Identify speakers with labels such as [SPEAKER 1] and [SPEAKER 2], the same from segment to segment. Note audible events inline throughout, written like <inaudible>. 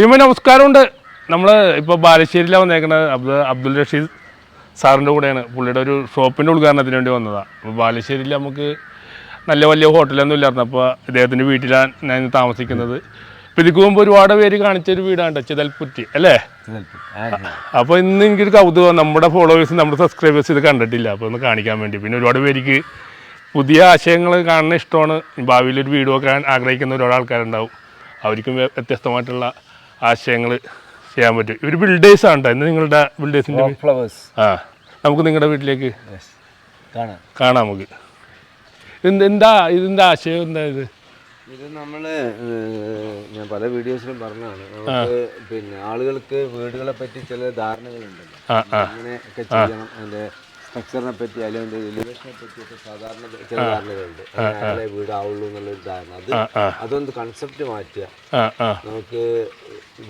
[SPEAKER 1] ടീമെ നമസ്കാരമുണ്ട്. നമ്മൾ ഇപ്പോൾ ബാലുശ്ശേരിയിലാണ് വന്നേക്കുന്നത് അബ്ദുൽ അബ്ദുൽ റഷീദ് സാറിന്റെ കൂടെയാണ്. പുള്ളിയുടെ ഒരു ഷോപ്പിന്റെ ഉദ്ഘാടനത്തിന് വേണ്ടി വന്നതാണ് അപ്പോൾ ബാലുശ്ശേരിയിൽ നമുക്ക് നല്ല വലിയ ഹോട്ടലൊന്നും ഇല്ലായിരുന്നു. അപ്പോൾ ഇദ്ദേഹത്തിന്റെ വീട്ടിലാണ് ഞാൻ ഇന്ന് താമസിക്കുന്നത്. അപ്പോൾ ഇതിക്ക് മുമ്പ് ഒരുപാട് പേര് കാണിച്ചൊരു വീടാണ് ചിതൽപ്പുറ്റി അല്ലേ? അപ്പോൾ ഇന്ന് എനിക്കൊരു കൗതുകം. നമ്മുടെ ഫോളോവേഴ്സ് നമ്മുടെ സബ്സ്ക്രൈബേഴ്സ് ഇത് കണ്ടിട്ടില്ല. അപ്പോൾ ഒന്ന് കാണിക്കാൻ വേണ്ടി. പിന്നെ ഒരുപാട് പേർക്ക് പുതിയ ആശയങ്ങൾ കാണുന്ന ഇഷ്ടമാണ്. ഭാവിയിൽ ഒരു വീട് വെക്കാൻ ആഗ്രഹിക്കുന്ന ഒരുപാട് ആൾക്കാരുണ്ടാവും. അവർക്കും വ്യ- വ്യത്യസ്തമായിട്ടുള്ള ആശയങ്ങൾ ചെയ്യാൻ പറ്റും. ഇവർ ബിൽഡേഴ്സ് ആണ് കേട്ടോ ഇന്ന് നിങ്ങളുടെ ബിൽഡേഴ്സിന്റെ
[SPEAKER 2] ഫ്ലവേഴ്സ്
[SPEAKER 1] ആ. നമുക്ക് നിങ്ങളുടെ വീട്ടിലേക്ക്
[SPEAKER 2] കാണാം.
[SPEAKER 1] കാണാം നമുക്ക്. എന്താ ഇതിന്റെ ആശയം? എന്താ ഇത്?
[SPEAKER 2] ഇത് നമ്മൾ ഞാൻ പല വീഡിയോസിലും പറഞ്ഞതാണ്. നമുക്ക് പിന്നെ ആളുകൾക്ക് വീടുകളെ പറ്റി ചില ധാരണകളുണ്ടല്ലോ. അങ്ങനെ ഒക്കെ ചെയ്യണം. അതിന്റെ സ്ട്രക്ചറിനെ പറ്റി അല്ലെങ്കിൽ എലിവേഷനെ പറ്റിയൊക്കെ സാധാരണ ചില ധാരണകളുണ്ട്. അങ്ങനെ വീടാവുള്ളൂ എന്നുള്ളൊരു ധാരണ. അത് അതൊന്ന് കൺസെപ്റ്റ് മാറ്റുക. നമുക്ക്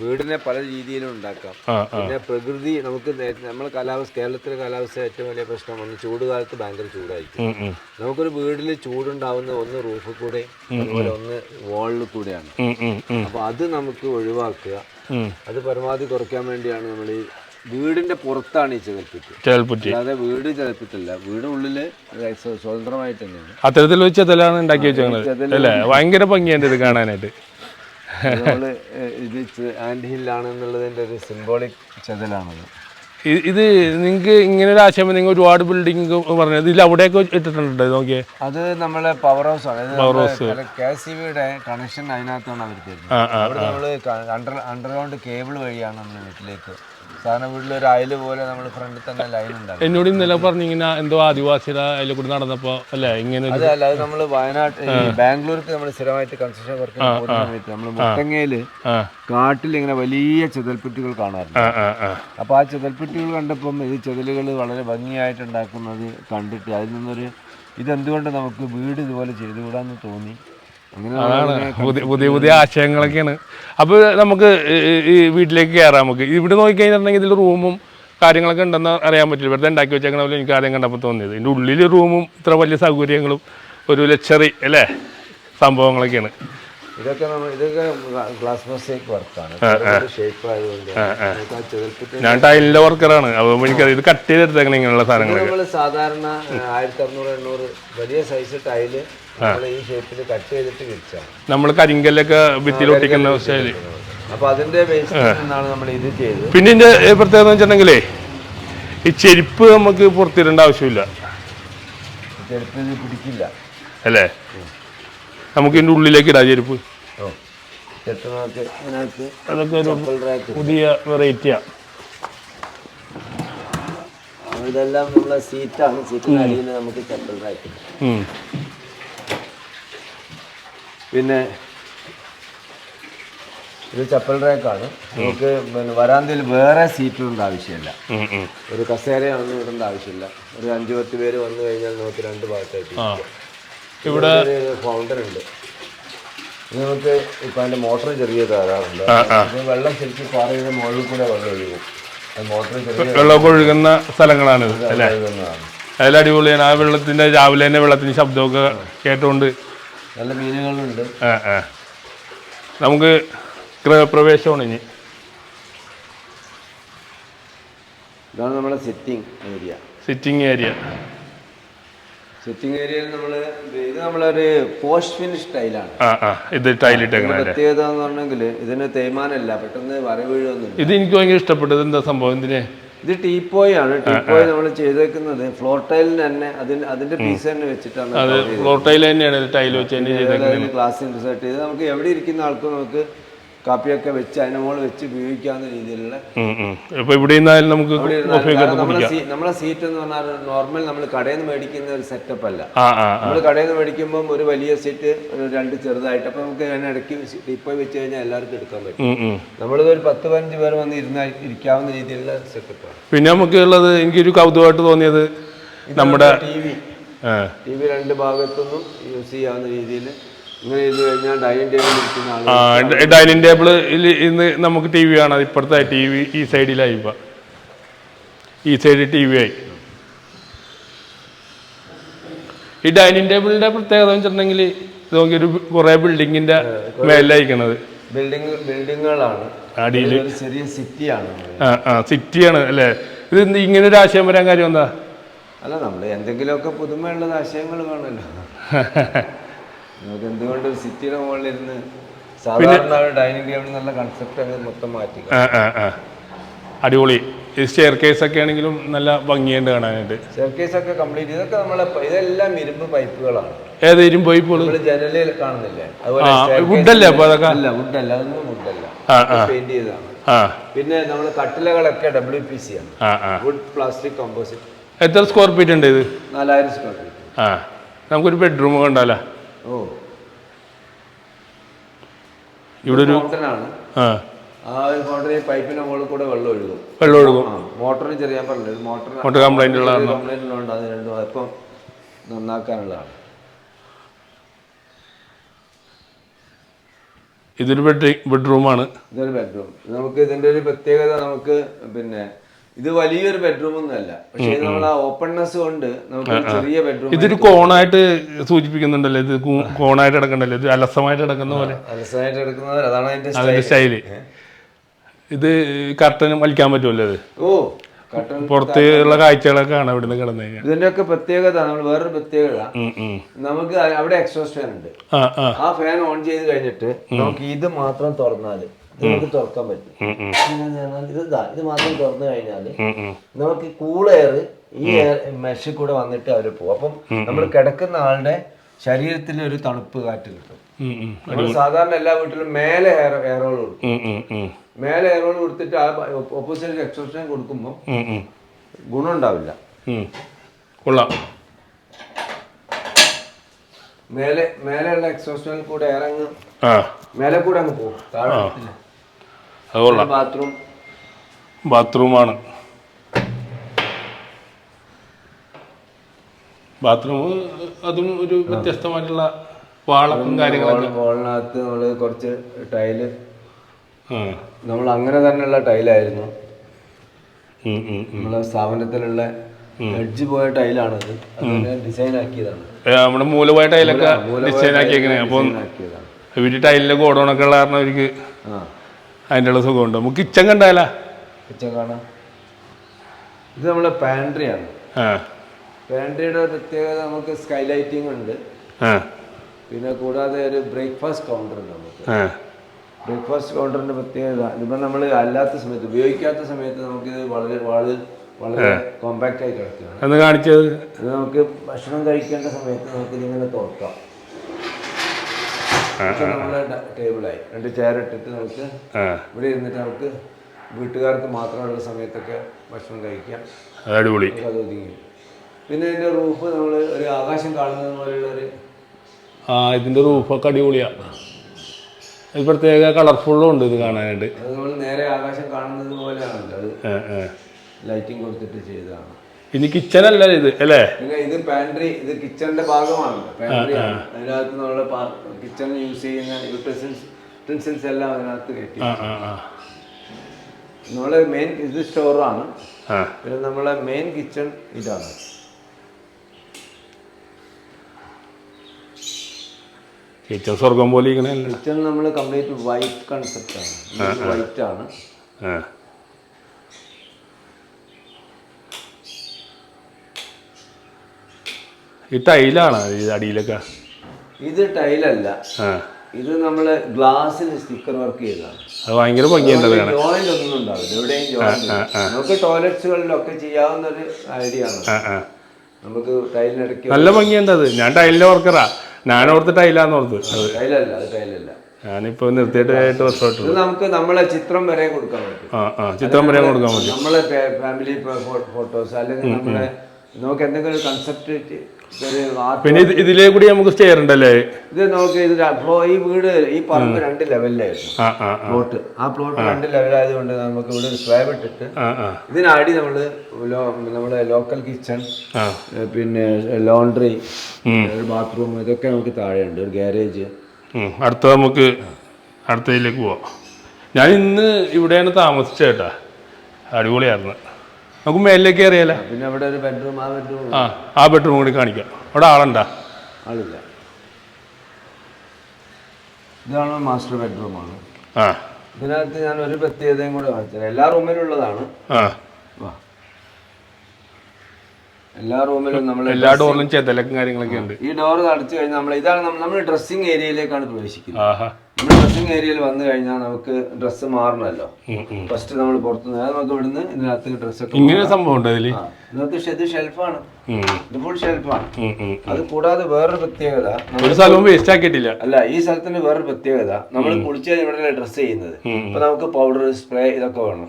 [SPEAKER 2] വീടിനെ പല രീതിയിലും ഉണ്ടാക്കാം. പിന്നെ പ്രകൃതി നമുക്ക് നമ്മൾ കാലാവസ്ഥ കേരളത്തിലെ കാലാവസ്ഥ ഏറ്റവും വലിയ പ്രശ്നം വന്ന് ചൂട് കാലത്ത് ഭയങ്കര ചൂടായിരിക്കും. നമുക്കൊരു വീട്ടിൽ ചൂടുണ്ടാവുന്ന ഒന്ന് റൂഫിൽ കൂടെ അതുപോലെ ഒന്ന് വാളിൽ കൂടെയാണ്. അപ്പോൾ അത് നമുക്ക് ഒഴിവാക്കുക. അത് പരമാവധി കുറയ്ക്കാൻ വേണ്ടിയാണ് നമ്മൾ ഈ വീടിന്റെ പുറത്താണ് ഈ ചെകൽപ്പുറ്റി
[SPEAKER 1] ചിതൽപ്പുറ്റി
[SPEAKER 2] അല്ലാതെ വീട് ചിതൽപ്പിറ്റില്ല വീടിനുള്ളിൽ സ്വതന്ത്രമായിട്ട് തന്നെയാണ്.
[SPEAKER 1] അത്തരത്തിൽ വെച്ച് ചെതലാണ് ഉണ്ടാക്കി വെച്ചേക്കുന്നത് അല്ലേ? ഭയങ്കര ഭംഗിയുണ്ട് ഇത് കാണാനായിട്ട്.
[SPEAKER 2] നമ്മൾ ഇത് ആൻഡ് ഹില്ലാണെന്നുള്ളതിന്റെ ഒരു സിംബോളിക് ചെതലാണത്.
[SPEAKER 1] ഇത് നിങ്ങക്ക് ഇങ്ങനെ ഒരു ആശയം നിങ്ങൾ ഒരുപാട് ബിൽഡിംഗ് പറഞ്ഞത് ഇതിൽ അവിടെയൊക്കെ ഇട്ടിട്ടുണ്ട്? നോക്കിയേ.
[SPEAKER 2] അത് നമ്മളെ പവർ ഹൗസ് ആണ്. ഇത് കെ സി ബിയുടെ കണക്ഷൻ അതിനകത്താണ് അവർ തരുന്നത്. നമ്മൾ അണ്ടർ അണ്ടർഗ്രൗണ്ട് കേബിൾ വഴിയാണ് നമ്മുടെ വീട്ടിലേക്ക് സാധാരണ വീട്ടിൽ ഒരു അയൽ പോലെ നമ്മൾ ഫ്രണ്ടിൽ തന്നെ ലൈൻ ഉണ്ടാകും
[SPEAKER 1] എന്നോട് ഇന്നലെ പറഞ്ഞിങ്ങനെ എന്തോ ആദിവാസിയുടെ അതിലെ കൂടി നടന്നപ്പോ അല്ലെ ഇങ്ങനെ ഒരു
[SPEAKER 2] അതല്ല അത് നമ്മൾ വയനാട് ഈ ബാംഗ്ലൂർക്ക് നമ്മൾ സ്ഥിരമായിട്ട് കൺസ്ട്രക്ഷൻ വർക്ക് പോകുന്ന സമയത്ത് നമ്മൾ
[SPEAKER 1] ആ.
[SPEAKER 2] കാട്ടിൽ ഇങ്ങനെ വലിയ ചെതൽപ്പെട്ടികൾ കാണാറുണ്ട്.
[SPEAKER 1] ആ ആ ആ.
[SPEAKER 2] അപ്പോൾ ആ ചെതൽപ്പെട്ടികൾ കണ്ടപ്പം ഈ ചെതലുകൾ വളരെ ഭംഗിയായിട്ട് ഉണ്ടാക്കുന്നത് കണ്ടിട്ട് അതിൽ നിന്നൊരു ഇതെന്തുകൊണ്ട് നമുക്ക് വീട് ഇതുപോലെ ചെയ്തുകൂടാന്ന് തോന്നി.
[SPEAKER 1] അതാണ്. പുതിയ പുതിയ പുതിയ ആശയങ്ങളൊക്കെയാണ്. അപ്പോൾ നമുക്ക് ഈ- വീട്ടിലേക്ക് കയറാം നമുക്ക്. ഇവിടെ നോക്കിക്കഴിഞ്ഞിട്ടുണ്ടെങ്കിൽ ഇതിൽ റൂമും കാര്യങ്ങളൊക്കെ ഉണ്ടെന്ന് അറിയാൻ പറ്റില്ല. വെറുതെ ഉണ്ടാക്കി വെച്ചേക്കണ പോലെ എനിക്ക് ആദ്യം കണ്ടപ്പോൾ തോന്നിയത്. ഇതിന്റെ ഉള്ളിൽ റൂമും ഇത്ര വലിയ സൗകര്യങ്ങളും ഒരു ലക്ഷറി അല്ലേ? സംഭവങ്ങളൊക്കെയാണ്.
[SPEAKER 2] ഇതൊക്കെ ഇതൊക്കെ ഗ്ലാസ് മൊസൈക്ക് വർക്കാണ്. ഷേപ്പ് ആയതുകൊണ്ട്
[SPEAKER 1] ഞാൻ ടൈലിന്റെ വർക്കറാണ്. അപ്പോൾ എനിക്ക് ഇത് കട്ട് ചെയ്തെടുത്തേക്കണം ഇങ്ങനെയുള്ള സാധനങ്ങൾ
[SPEAKER 2] നമ്മൾ സാധാരണ ആയിരത്തി അറുന്നൂറ് എണ്ണൂറ് വലിയ സൈസ് ടൈൽ ഈ ഷേപ്പിൽ കട്ട് ചെയ്തിട്ട് വിരിച്ചാണ്
[SPEAKER 1] നമ്മൾ കരിങ്കല്ലൊക്കെ ഭിത്തിയിൽ ഒട്ടിക്കുന്ന ശൈലി
[SPEAKER 2] അപ്പൊ അതിന്റെ ബേസിൽ നിന്നാണ് നമ്മൾ ഇത് ചെയ്തത്.
[SPEAKER 1] പിന്നെ ഇതിന്റെ പ്രത്യേകത എന്ന് വെച്ചിട്ടുണ്ടെങ്കിലേ ഈ ചെരുപ്പ് നമുക്ക് പുറത്തിടേണ്ട ആവശ്യമില്ല.
[SPEAKER 2] ചെരുപ്പ് പിടിക്കില്ല.
[SPEAKER 1] അല്ലേ? നമുക്ക് ഇതിന്റെ ഉള്ളിലേക്ക് ഇടാം ചെരുപ്പ്. അതൊക്കെ ഒരു പുതിയ വെറൈറ്റിയാ
[SPEAKER 2] ഇതെല്ലാം നമ്മളെ സീറ്റാണ് സീറ്റിന് അടിയിൽ നമുക്ക് ചെപ്പൽ റാക്ക് പിന്നെ ഇത് ചപ്പൽ റാക്കാണ്. നമുക്ക് പിന്നെ വരാന്തയിൽ വേറെ സീറ്റ് ഇടേണ്ട ആവശ്യമില്ല ഒരു കസേരയൊന്നും ഇടേണ്ട ആവശ്യമില്ല. ഒരു അഞ്ചു പത്ത് പേര് വന്നു കഴിഞ്ഞാൽ നമുക്ക് രണ്ട് ഭാഗത്തായിട്ട്
[SPEAKER 1] ഇവിടെ
[SPEAKER 2] ഫൗണ്ടർ ഫൗണ്ടൻ ഉണ്ട്. നമുക്ക് ഇപ്പൊ അതിന്റെ മോട്ടർ ചെറിയ തരാറുണ്ട് വെള്ളം ശരിക്കും പാറയുടെ മുകളിൽ കൂടെ വെള്ളം ഒഴുകും. മോട്ടർ ചെറിയ
[SPEAKER 1] വെള്ളമൊക്കെ ഒഴുകുന്ന
[SPEAKER 2] സ്ഥലങ്ങളാണ്
[SPEAKER 1] അതിൽ അടിപൊളിയാണ്. ആ വെള്ളത്തിന്റെ രാവിലെ തന്നെ വെള്ളത്തിന് ശബ്ദമൊക്കെ കേട്ടുകൊണ്ട്
[SPEAKER 2] നല്ല മീനുകളുണ്ട്.
[SPEAKER 1] ആ ആ. നമുക്ക് ഗൃഹപ്രവേശമാണ് ഇനി.
[SPEAKER 2] ഇതാണ് നമ്മുടെ sitting area
[SPEAKER 1] sitting area
[SPEAKER 2] sitting ഏരിയയിൽ നമ്മൾ ഇത് നമ്മളൊരു പോസ്റ്റ് ഫിനിഷ് ടൈലാണ്
[SPEAKER 1] ആ ആ. ഇത് ടൈലിട്ടേക്കണ
[SPEAKER 2] പ്രത്യേകത എന്ന് പറഞ്ഞെങ്കിൽ ഇതിന് തേയ്മാനല്ല പെട്ടെന്ന് വരവീഴൊന്നും
[SPEAKER 1] ഇത് എനിക്ക് ഭയങ്കര ഇഷ്ടപ്പെട്ടത് എന്താ സംഭവം? ഇതിന്
[SPEAKER 2] ഇത് ടീപ്പോയ് ആണ്. ടീപ്പോയ് നമ്മൾ ചെയ്തേക്കുന്നത്. ഫ്ലോർ ടൈലിന് തന്നെ അതിന് അതിന്റെ പീസ് തന്നെ വെച്ചിട്ടാണ്
[SPEAKER 1] അത് ഫ്ലോർ ടൈൽ തന്നെയാണ് ടൈൽ വെച്ച് തന്നെ
[SPEAKER 2] ക്ലാസ് ഇൻസേർട്ട് ചെയ്ത് നമുക്ക് എവിടെ ഇരിക്കുന്ന ആൾക്കും നമുക്ക് കാപ്പിയൊക്കെ വെച്ച് അതിന് മുകളിൽ വെച്ച് ഉപയോഗിക്കാവുന്ന രീതിയിലുള്ള
[SPEAKER 1] ഇവിടെ നമുക്ക്
[SPEAKER 2] നമ്മളെ സീറ്റ് എന്ന് പറഞ്ഞാൽ നോർമൽ നമ്മൾ കടയിൽ നിന്ന് മേടിക്കുന്ന ഒരു സെറ്റപ്പ് അല്ല. നമ്മൾ കടയിൽ നിന്ന് മേടിക്കുമ്പോൾ ഒരു വലിയ സീറ്റ് ഒരു രണ്ട് ചെറുതായിട്ട് അപ്പോൾ നമുക്ക് അതിനിടയ്ക്ക് ഇപ്പോൾ വെച്ച് കഴിഞ്ഞാൽ എല്ലാവർക്കും എടുക്കാൻ പറ്റും. നമ്മളിത് ഒരു പത്ത് പതിനഞ്ച് പേർ വന്ന് ഇരുന്ന ഇരിക്കാവുന്ന രീതിയിലുള്ള സെറ്റപ്പാണ്
[SPEAKER 1] പിന്നെ നമുക്ക് ഉള്ളത് എനിക്കൊരു കൗതുകമായിട്ട് തോന്നിയത് നമ്മുടെ
[SPEAKER 2] ടി വി ടി വി രണ്ട് ഭാഗത്തുനിന്നും യൂസ് ചെയ്യാവുന്ന രീതിയിൽ ഡൈനിങ് ടേബിളിൽ
[SPEAKER 1] ഇന്ന് നമുക്ക് ടി വി കാണാം. ഇപ്പുറത്തെ ടി വി ഈ സൈഡിലായി ഇപ്പം. ഈ സൈഡിൽ ടി വി ആയി. ഈ ഡൈനിങ് ടേബിളിന്റെ പ്രത്യേകത വെച്ചിട്ടുണ്ടെങ്കിൽ ഇത് നോക്കി ഒരു കുറേ ബിൽഡിങ്ങിന്റെ മേലായിരിക്കണത്.
[SPEAKER 2] ബിൽഡിംഗ് ബിൽഡിങ്ങുകളാണ്
[SPEAKER 1] അടിയിൽ
[SPEAKER 2] ചെറിയ സിറ്റിയാണ്
[SPEAKER 1] ആ ആ സിറ്റിയാണ് അല്ലേ? ഇത് ഇങ്ങനെ ഒരു ആശയം വരാൻ കാര്യം എന്താ?
[SPEAKER 2] അല്ല നമ്മൾ എന്തെങ്കിലുമൊക്കെ പുതുമയുള്ള ആശയങ്ങൾ വേണമല്ലോ <laughs> നമുക്ക് എന്തുകൊണ്ട് സിറ്റിയുടെ മുകളിലിരുന്ന് സാധാരണ ഡൈനിങ് ടേബിൾ നല്ല കൺസെപ്റ്റ് ആണ് മൊത്തം മാറ്റി
[SPEAKER 1] അടിപൊളി. സ്റ്റെയർ കേസ് ഒക്കെ ആണെങ്കിലും നല്ല ഭംഗിയുണ്ട് കാണാനായിട്ട്.
[SPEAKER 2] സ്റ്റെയർ കേസ് ഒക്കെ കംപ്ലീറ്റ് ഇതൊക്കെ നമ്മളെ ഇതെല്ലാം ഇരുമ്പ് പൈപ്പുകളാണ്.
[SPEAKER 1] ഏത് ഇരുമ്പ്
[SPEAKER 2] പൈപ്പുകൾ ജനലിൽ കാണുന്നില്ലേ? അതുപോലെ
[SPEAKER 1] വുഡല്ലേ അപ്പൊ അതൊക്കെ?
[SPEAKER 2] അല്ല വുഡല്ല അതൊന്നും വുഡല്ല പെയിന്റ് ചെയ്തതാണ്. പിന്നെ നമ്മൾ കട്ടിലകളൊക്കെ ഡബ്ല്യു പി സി ആണ്. വുഡ് പ്ലാസ്റ്റിക് കോമ്പോസിറ്റ്
[SPEAKER 1] എത്ര സ്ക്വയർ ഫീറ്റ് ഉണ്ട് ഇത്?
[SPEAKER 2] നാലായിരം സ്ക്വയർ ഫീറ്റ്
[SPEAKER 1] ആ. നമുക്കൊരു ബെഡ്റൂം കണ്ടാലോ
[SPEAKER 2] ഓ.
[SPEAKER 1] ഇവിടെ ഒരു ആ.
[SPEAKER 2] ആ ഒരു ഫൗണ്ടൻ പൈപ്പിന്റെ മുകളിൽ കൂടെ വെള്ളം ഒഴുകും.
[SPEAKER 1] വെള്ളം ഒഴുകും.
[SPEAKER 2] മോട്ടറിന് ചെറിയ ഞാൻ പറഞ്ഞില്ല മോട്ടർ
[SPEAKER 1] മോട്ടർ കംപ്ലൈന്റ് ഉള്ള
[SPEAKER 2] കംപ്ലൈന്റ് ഉള്ളതുകൊണ്ട് അത് രണ്ടും അപ്പം നന്നാക്കാനുള്ളതാണ്.
[SPEAKER 1] ഇതൊരു ബെഡ് ബെഡ്റൂമാണ്.
[SPEAKER 2] ഇതൊരു ബെഡ്റൂം. നമുക്ക് ഇതിന്റെ ഒരു പ്രത്യേകത നമുക്ക് പിന്നെ ഇത് വലിയൊരു ബെഡ്റൂം ഒന്നുമല്ല പക്ഷേ നമ്മൾ ആ ഓപ്പൺനെസ് കൊണ്ട് നമുക്ക് ചെറിയ ബെഡ്റൂം
[SPEAKER 1] ഇതൊരു കോണായിട്ട് സൂചിപ്പിക്കുന്നുണ്ടല്ലോ. ഇത് കോണായിട്ട് കിടക്കണ്ടല്ലോ. ഇത് അലസമായിട്ട് കിടക്കുന്ന പോലെ.
[SPEAKER 2] അലസായിട്ട് എടുക്കുന്നത് അതാണ് അതിന്റെ
[SPEAKER 1] ശൈലി സ്റ്റൈൽ ഇത് കർട്ടനും വലിക്കാൻ പറ്റുമല്ലോ അത്
[SPEAKER 2] ഓ
[SPEAKER 1] പുറത്തുള്ള കാഴ്ചകളൊക്കെ ആണ് ഇവിടുന്ന് കിടന്നു കഴിഞ്ഞാൽ
[SPEAKER 2] ഇതിന്റെ ഒക്കെ പ്രത്യേകത നമ്മൾ വേറൊരു പ്രത്യേകത. നമുക്ക് അവിടെ എക്സോസ്റ്റ് ഫാൻ ഉണ്ട്.
[SPEAKER 1] ആ
[SPEAKER 2] ഫാൻ ഓൺ ചെയ്ത് കഴിഞ്ഞിട്ട് നമുക്ക് ഇത് മാത്രം തുറന്നാൽ നമുക്ക് തുറക്കാൻ പറ്റും. ഇത് ഇതാ ഇത് മാത്രം തുറന്നു
[SPEAKER 1] ഉം.
[SPEAKER 2] നമുക്ക് കൂൾ എയർ ഈ മെഷ് കൂടെ വന്നിട്ട് അവർ പോകും. അപ്പം നമ്മൾ കിടക്കുന്ന ആളുടെ ശരീരത്തിൽ ഒരു തണുപ്പ് കാറ്റ് കിട്ടും. നമ്മൾ സാധാരണ എല്ലാ വീട്ടിലും മേലെ ഹെയർ ഹെയറോൾ കൊടുക്കും. മേലെ ഹെയറോൾ കൊടുത്തിട്ട് ആ ഓപ്പോസിറ്റ് എക്സോഷൻ കൊടുക്കുമ്പോൾ
[SPEAKER 1] ഗുണമുണ്ടാവില്ല.
[SPEAKER 2] ഗുണം ഉണ്ടാവില്ല.
[SPEAKER 1] കൊള്ളാം.
[SPEAKER 2] മേലെ മേലെയുള്ള എക്സോഷനിൽ കൂടെ ഇറങ്ങ്. മേലെ കൂടെ അങ്ങ് പോകും ബാത്റൂം
[SPEAKER 1] ബാത്റൂമാണ് ബാത്റൂം അതും ഒരു വ്യത്യസ്തമായിട്ടുള്ള വാളക്കും കാര്യങ്ങളൊക്കെ.
[SPEAKER 2] ഹോളിനകത്ത് നമ്മൾ കുറച്ച്
[SPEAKER 1] ടൈൽ.
[SPEAKER 2] നമ്മൾ അങ്ങനെ തന്നെയുള്ള ടൈലായിരുന്നു. നമ്മളെ സ്ഥാപനത്തിലുള്ള എഡ്ജ് പോയ ടൈലാണത് ഡിസൈൻ ആക്കിയതാണ്.
[SPEAKER 1] നമ്മുടെ മൂലമായ ടൈലൊക്കെ ഡിസൈൻ ആക്കിയേക്കുന്നത് അപ്പം
[SPEAKER 2] ഡിസൈൻ
[SPEAKER 1] ടൈലിലെ ഗോഡൗണൊക്കെ ഉള്ള കാരണം അവർക്ക് അതിന്റെ ഉള്ള സുഖമുണ്ട്. നമുക്ക് കിച്ചൺ കണ്ടാലാ?
[SPEAKER 2] കിച്ചൺ കാണാം. ഇത് നമ്മളെ പാൻട്രി ആണ്
[SPEAKER 1] ആ.
[SPEAKER 2] പാൻട്രിയുടെ പ്രത്യേകത നമുക്ക് സ്കൈ ലൈറ്റിംഗ് ഉണ്ട്. പിന്നെ കൂടാതെ ഒരു ബ്രേക്ക്ഫാസ്റ്റ് കൗണ്ടർ ഉണ്ട് നമുക്ക്. ബ്രേക്ക്ഫാസ്റ്റ് കൗണ്ടറിന്റെ പ്രത്യേകത ഇതിപ്പോൾ നമ്മൾ അല്ലാത്ത സമയത്ത് ഉപയോഗിക്കാത്ത സമയത്ത് നമുക്കിത് വളരെ വളരെ വളരെ കോമ്പാക്റ്റ് ആയി കിടക്കുകയാണ്.
[SPEAKER 1] കാണിച്ചത്?
[SPEAKER 2] ഇത് നമുക്ക് ഭക്ഷണം കഴിക്കേണ്ട സമയത്ത് നമുക്ക് ഇതിങ്ങനെ തുറക്കാം ഇപ്പൊ നമ്മളെ ടേബിളായി. രണ്ട് ചെയർ ഇട്ടിട്ട് നമുക്ക് ഇവിടെ ഇരുന്നിട്ട് നമുക്ക് വീട്ടുകാർക്ക് മാത്രമുള്ള സമയത്തൊക്കെ ഭക്ഷണം കഴിക്കാം.
[SPEAKER 1] അടിപൊളി.
[SPEAKER 2] അത് ഒതുങ്ങി. പിന്നെ ഇതിന്റെ റൂഫ് നമ്മൾ ഒരു ആകാശം കാണുന്നത് പോലെയുള്ള ഒരു
[SPEAKER 1] ആ ഇതിന്റെ റൂഫൊക്കെ അടിപൊളിയാ. ഇത് പ്രത്യേക കളർഫുള്ളും ഉണ്ട് ഇത് കാണാനായിട്ട്.
[SPEAKER 2] അത് നമ്മൾ നേരെ ആകാശം കാണുന്നത് പോലെയാണല്ലോ. അത്. ലൈറ്റിംഗ് കൊടുത്തിട്ട് ചെയ്തതാണ്.
[SPEAKER 1] ഇനി കിച്ചൺ അല്ല ഇത് അല്ലേ?
[SPEAKER 2] ഇത് പാൻട്രി ഇത് കിച്ചണിന്റെ ഭാഗമാണ് അതിനകത്ത് നമ്മുടെ കിച്ചൺ യൂസ് ചെയ്യുന്ന യൂട്ടൻസിൽസ് എല്ലാം അതിനകത്ത് കയറ്റി നമ്മളെ മെയിൻ ഇത് സ്റ്റോറാണ് പിന്നെ നമ്മളെ മെയിൻ കിച്ചൺ ഇതാണ്.
[SPEAKER 1] കിച്ചൺ സ്വർഗം പോലെ
[SPEAKER 2] കിച്ചൺ നമ്മൾ കംപ്ലീറ്റ് വൈറ്റ് കൺസെപ്റ്റ് ആണ്. വൈറ്റ് ആണ്.
[SPEAKER 1] ഈ ടൈലാണ് ഈ അടിയിലൊക്കെ?
[SPEAKER 2] ഇത് ടൈലല്ല. ഇത് നമ്മൾ ഗ്ലാസ്സിൽ സ്റ്റിക്കർ വർക്ക് ചെയ്തതാണ്.
[SPEAKER 1] അത് ഭയങ്കര
[SPEAKER 2] ജോയിന്റ് ഒന്നും ഉണ്ടാവില്ല. എവിടെയും ജോയിന്റ് നമുക്ക് ടോയ്ലറ്റ്സുകളിലൊക്കെ ചെയ്യാവുന്ന ഒരു ഐഡിയ ആണ് നമുക്ക് ടൈലിനിടയ്ക്ക്
[SPEAKER 1] നല്ല ഭംഗിയുണ്ട് അത്. ഞാൻ ടൈലിന്റെ വർക്കറാ. ഞാൻ ഓർത്ത് ടൈലാന്ന് ഓർത്ത്.
[SPEAKER 2] ടൈലല്ല അത് ടൈലല്ല.
[SPEAKER 1] ഞാനിപ്പോ നിർത്തിയിട്ട് വർഷമായിട്ട്
[SPEAKER 2] ഇത് നമുക്ക് നമ്മളെ ചിത്രം വരെ കൊടുക്കാൻ പറ്റും.
[SPEAKER 1] ആ ആ. ചിത്രം വരെ കൊടുക്കാൻ പറ്റും.
[SPEAKER 2] നമ്മളെ ഫാമിലി ഫോട്ടോസ് അല്ലെങ്കിൽ നമ്മളെ നമുക്ക് എന്തെങ്കിലും കൺസെപ്റ്റ്
[SPEAKER 1] പിന്നെ ഇത് ഇതിലേ കൂടി നമുക്ക് സ്റ്റെയർ ഉണ്ടല്ലേ?
[SPEAKER 2] ഇത് നോക്ക് ഇത് ഈ വീട് ഈ പറമ്പ് രണ്ട് ലെവലിലായിരുന്നു പ്ലോട്ട്. ആ പ്ലോട്ട് രണ്ട് ലെവലായതുകൊണ്ട് നമുക്ക് ഇവിടെ സ്ലാബ് ഇട്ടിട്ട് ഇതിനാടി നമ്മൾ നമ്മുടെ ലോക്കൽ കിച്ചൺ പിന്നെ ലോണ്ടറി ഒരു ബാത്റൂം ഇതൊക്കെ നമുക്ക് താഴെയുണ്ട് ഒരു
[SPEAKER 1] ഗാരേജ് അടുത്ത നമുക്ക് അടുത്തതിലേക്ക് പോവാം. ഞാൻ ഇന്ന് ഇവിടെയാണ് താമസിച്ചേട്ടാ അടിപൊളിയായിരുന്നു. നമുക്ക് മേലിലേക്ക് കയറിയാലേ?
[SPEAKER 2] പിന്നെ അവിടെ ഒരു ബെഡ്റൂം ആ ബെഡ്റൂം
[SPEAKER 1] ആ ആ ബെഡ്റൂം കൂടി കാണിക്കാം. അവിടെ ആളുണ്ടാ?
[SPEAKER 2] ആളില്ല. ഇതാണ് മാസ്റ്റർ ബെഡ്റൂം ആണ്.
[SPEAKER 1] ആ.
[SPEAKER 2] ഇതിനകത്ത് ഞാൻ ഒരു പ്രത്യേകതയും കൂടെ കാണിച്ചത് എല്ലാ റൂമിലും ഉള്ളതാണ്
[SPEAKER 1] ആ.
[SPEAKER 2] എല്ലാ റൂമിലും നമ്മൾ
[SPEAKER 1] എല്ലാ ഡോറിലും ചെതലക്കും കാര്യങ്ങളൊക്കെ ഉണ്ട്.
[SPEAKER 2] ഈ ഡോർ അടച്ചു കഴിഞ്ഞാൽ നമ്മൾ ഇതാണ് നമ്മൾ ഡ്രസ്സിംഗ് ഏരിയയിലേക്കാണ് പ്രവേശിക്കുന്നത്.
[SPEAKER 1] ആഹാ.
[SPEAKER 2] നമ്മൾ ഡ്രസ്സിങ് ഏരിയയിൽ വന്നു കഴിഞ്ഞാൽ നമുക്ക് ഡ്രസ്സ് മാറണമല്ലോ
[SPEAKER 1] ഉം.
[SPEAKER 2] ഫസ്റ്റ് നമ്മൾ പുറത്തുനിന്ന് നമുക്ക് ഇവിടുന്ന് ഇതിനകത്ത് ഡ്രസ്സൊക്കെ
[SPEAKER 1] ഇങ്ങനെ സംഭവം ഉണ്ട്
[SPEAKER 2] ഷെ- ഇത് ഷെൽഫാണ് ഇത് ഫുൾ ഷെൽഫാണ്. അത് കൂടാതെ വേറൊരു പ്രത്യേകത
[SPEAKER 1] ഒരു സ്ഥലവും വേസ്റ്റ് ആക്കിയിട്ടില്ല.
[SPEAKER 2] അല്ല ഈ സ്ഥലത്തിന് വേറൊരു പ്രത്യേകത നമ്മൾ കുളിച്ച് കഴിഞ്ഞാൽ ഇവിടെ ഡ്രസ്സ് ചെയ്യുന്നത്. അപ്പൊ നമുക്ക് പൗഡർ സ്പ്രേ ഇതൊക്കെ വേണം.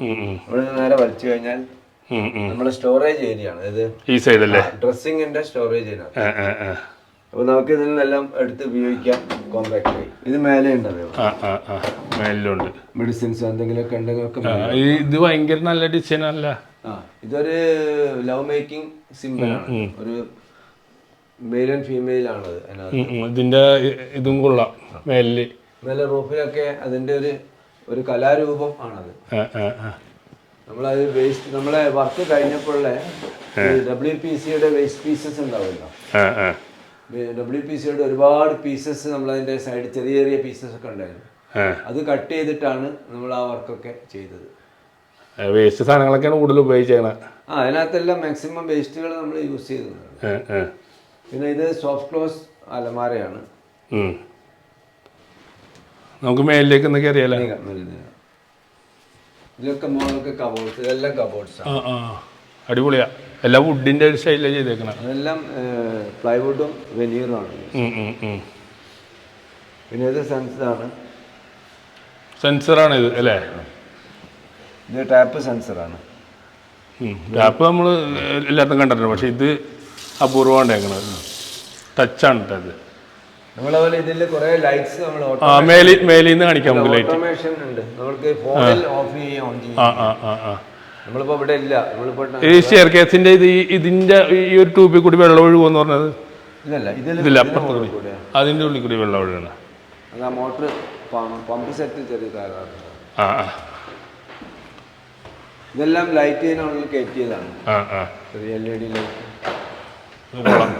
[SPEAKER 2] ഇവിടെ നേരെ വലിച്ചു കഴിഞ്ഞാൽ. നമ്മുടെ സ്റ്റോറേജ് ഏരിയ ആണ്. ഇത്
[SPEAKER 1] ഈ സൈഡല്ലേ
[SPEAKER 2] ഡ്രസ്സിങ്ങിന്റെ സ്റ്റോറേജ് ഏരിയ അപ്പൊ നമുക്ക് ഇതിൽ നിന്നെല്ലാം എടുത്ത് ഉപയോഗിക്കാം. കോമ്പാക്ട് ആയി. ഇത് മേലെ ഉണ്ട്
[SPEAKER 1] ആ ആ ആ. മേലിലുണ്ട്.
[SPEAKER 2] മെഡിസിൻസ് എന്തെങ്കിലുമൊക്കെ ഉണ്ടെങ്കിൽ ഒക്കെ
[SPEAKER 1] ആ, ഈ- ഇത് ഭയങ്കര നല്ല ഡിസൈൻ അല്ല?
[SPEAKER 2] ആ ഇതൊരു ലവ് മേക്കിംഗ് സിമ്പിൾ ആണ്. ഒരു മെയിൽ ആൻഡ് ഫീമെയിൽ ആണ് അതിനകത്ത്.
[SPEAKER 1] ഉം, ഉം. ഇതിന്റെ ഇ- ഇതും കൊള്ളാം മേലിൽ.
[SPEAKER 2] മേലെ റൂഫിലൊക്കെ അതിന്റെ ഒരു ഒരു കലാരൂപം ആണത്.
[SPEAKER 1] ആ ആ ആ.
[SPEAKER 2] നമ്മളത് വേസ്റ്റ് നമ്മളെ വർക്ക് കഴിഞ്ഞപ്പോഴുള്ള ഡബ്ല്യു പി സിയുടെ വേസ്റ്റ് പീസസ് ഉണ്ടാവില്ല
[SPEAKER 1] ആ ആ.
[SPEAKER 2] ഡബ്ല്യു പി സിയുടെ ഒരുപാട് പീസസ് നമ്മളതിന്റെ സൈഡ് ചെറിയ ചെറിയ പീസസ് ഒക്കെ ഉണ്ടായിരുന്നു. അത് കട്ട് ചെയ്തിട്ടാണ് നമ്മൾ ആ വർക്കൊക്കെ ചെയ്തത്.
[SPEAKER 1] വേസ്റ്റ് സാധനങ്ങളൊക്കെയാണ് കൂടുതൽ ഉപയോഗിച്ചത്
[SPEAKER 2] ആ അതിനകത്തെല്ലാം മാക്സിമം വേസ്റ്റുകൾ നമ്മൾ യൂസ്
[SPEAKER 1] ആ
[SPEAKER 2] പിന്നെ ഇത് സോഫ്റ്റ് ക്ലോസ് അലമാരയാണ്.
[SPEAKER 1] നമുക്ക് മേലിലേക്ക് ഒന്ന് കയറിയാലോ
[SPEAKER 2] നീങ്ങ. ഇതിലൊക്കെ മോളൊക്കെ കബോർഡ്സ് ഇതെല്ലാം കബോർഡ്സ് ആണ്
[SPEAKER 1] ആ. ആ അടിപൊളിയാ. എല്ലാം വുഡിന്റെ ഒരു സ്റ്റൈലിലാണ് ചെയ്തേക്കണം.
[SPEAKER 2] അതെല്ലാം പ്ലൈവുഡും വെനീറും ആണ്
[SPEAKER 1] ഉം, ഉം, ഉം.
[SPEAKER 2] പിന്നെ ഇത് സെൻസറാണ്
[SPEAKER 1] സെൻസറാണ് ഇത് അല്ലേ?
[SPEAKER 2] ഇത് ടാപ്പ് സെൻസറാണ്
[SPEAKER 1] ടാപ്പ് നമ്മൾ എല്ലാത്തും കണ്ടിട്ടുണ്ട്. പക്ഷെ ഇത് അപൂർവമാണ് ആണ് ടച്ചാണ് നമ്മളെ
[SPEAKER 2] നമ്മളതുപോലെ ഇതിൽ കുറെ ലൈറ്റ്സ് നമ്മൾ
[SPEAKER 1] മേലിൽ നിന്ന് കാണിക്കാം നമുക്ക് ലൈറ്റ്
[SPEAKER 2] ഓട്ടോമേഷൻ ഉണ്ട്. നമുക്ക് ഫോണിൽ ഓഫ് ചെയ്യാം ഓൺ ചെയ്യാം.
[SPEAKER 1] ആ ആ ആ ആ
[SPEAKER 2] നമ്മളിപ്പോ ഇവിടെ ഇല്ല. നമ്മളിപ്പോ
[SPEAKER 1] ഈ സ്റ്റെയർ കേസിന്റെ ഇത് ഈ- ഇതിന്റെ ഈ ഒരു ട്യൂബിൽ കൂടി വെള്ളം ഒഴുകുമെന്ന് പറഞ്ഞത്?
[SPEAKER 2] ഇല്ലല്ല ഇതിൽ
[SPEAKER 1] ഇതില്ല അപ്പുറത്ത് കൂടി. അതിന്റെ ഉള്ളിൽ കൂടി വെള്ളം ഒഴുകണം.
[SPEAKER 2] ആ മോട്ടർ പമ്പ് സെറ്റ് ചെറിയ കാലാണ്
[SPEAKER 1] ആ ആ.
[SPEAKER 2] ഇതെല്ലാം ലൈറ്റ് ചെയ്യാനുള്ള കയറ്റിയതാണ്
[SPEAKER 1] ആ ആ.
[SPEAKER 2] ചെറിയ എൽ ഇ ഡി ലൈറ്റ്
[SPEAKER 1] ഇത് കൊള്ളാം.